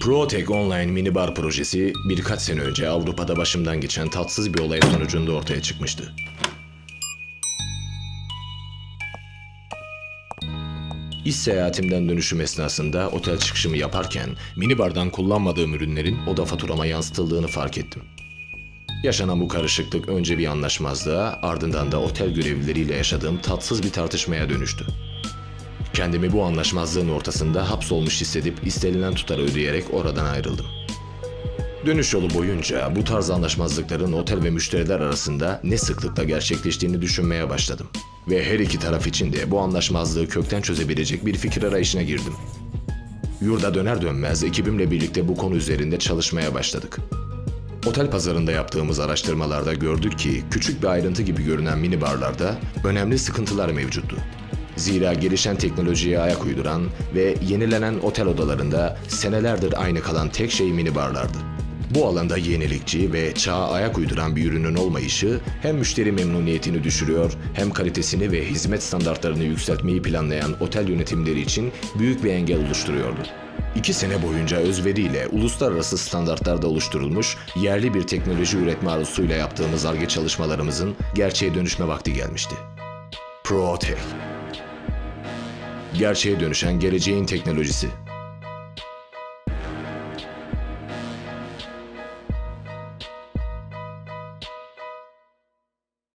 ProTech Online minibar projesi birkaç sene önce Avrupa'da başımdan geçen tatsız bir olay sonucunda ortaya çıkmıştı. İş seyahatimden dönüşüm esnasında otel çıkışımı yaparken minibardan kullanmadığım ürünlerin oda faturama yansıtıldığını fark ettim. Yaşanan bu karışıklık önce bir anlaşmazlığa ardından da otel görevlileriyle yaşadığım tatsız bir tartışmaya dönüştü. Kendimi bu anlaşmazlığın ortasında hapsolmuş hissedip istenilen tutarı ödeyerek oradan ayrıldım. Dönüş yolu boyunca bu tarz anlaşmazlıkların otel ve müşteriler arasında ne sıklıkla gerçekleştiğini düşünmeye başladım. Ve her iki taraf için de bu anlaşmazlığı kökten çözebilecek bir fikir arayışına girdim. Yurda döner dönmez ekibimle birlikte bu konu üzerinde çalışmaya başladık. Otel pazarında yaptığımız araştırmalarda gördük ki küçük bir ayrıntı gibi görünen minibarlarda önemli sıkıntılar mevcuttu. Zira gelişen teknolojiye ayak uyduran ve yenilenen otel odalarında senelerdir aynı kalan tek şey minibarlardı. Bu alanda yenilikçi ve çağa ayak uyduran bir ürünün olmayışı hem müşteri memnuniyetini düşürüyor hem kalitesini ve hizmet standartlarını yükseltmeyi planlayan otel yönetimleri için büyük bir engel oluşturuyordu. İki sene boyunca özveriyle uluslararası standartlarda oluşturulmuş yerli bir teknoloji üretme arzusuyla yaptığımız ARGE çalışmalarımızın gerçeğe dönüşme vakti gelmişti. ProTech Gerçeğe dönüşen geleceğin teknolojisi.